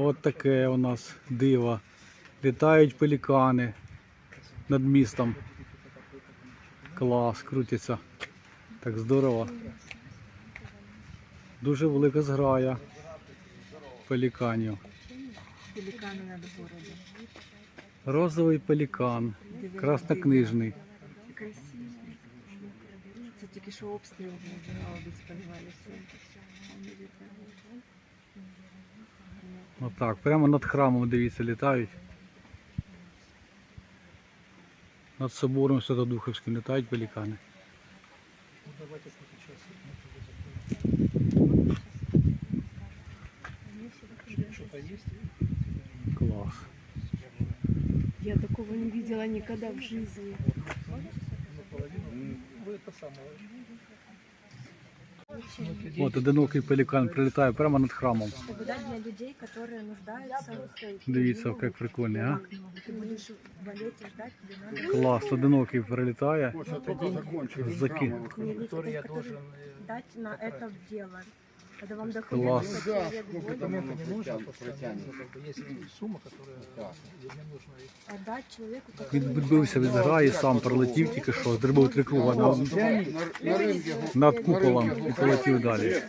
От таке у нас диво. Літають пелікани над містом. Клас, крутиться. Так здорово. Дуже велика зграя пеліканів. Пеликаны над городом. Розовий пелікан, краснокнижний. Це тільки що обстріл був, поливалися. Отак, прямо над храмом, дивіться, літають. Над собором Святодуховським літають пелікани. Клас. Я такого не видела никогда в жизни. От одинокий пелікан прилітає прямо над храмом. чтобы дать для людей, которые нуждаются. Дивіться, як прикольно, а? Ты будешь в балете ждать, тебе надо Клас, одинокий прилітає. Заки... людей, которые дать на это дело. Когда вам Класс. документы, человек будет, не нужно, есть сумма, которая не нужно отдать человеку, Він відбився від граї, сам пролетів тільки що, зробив три круга над, над куполом і полетів далі.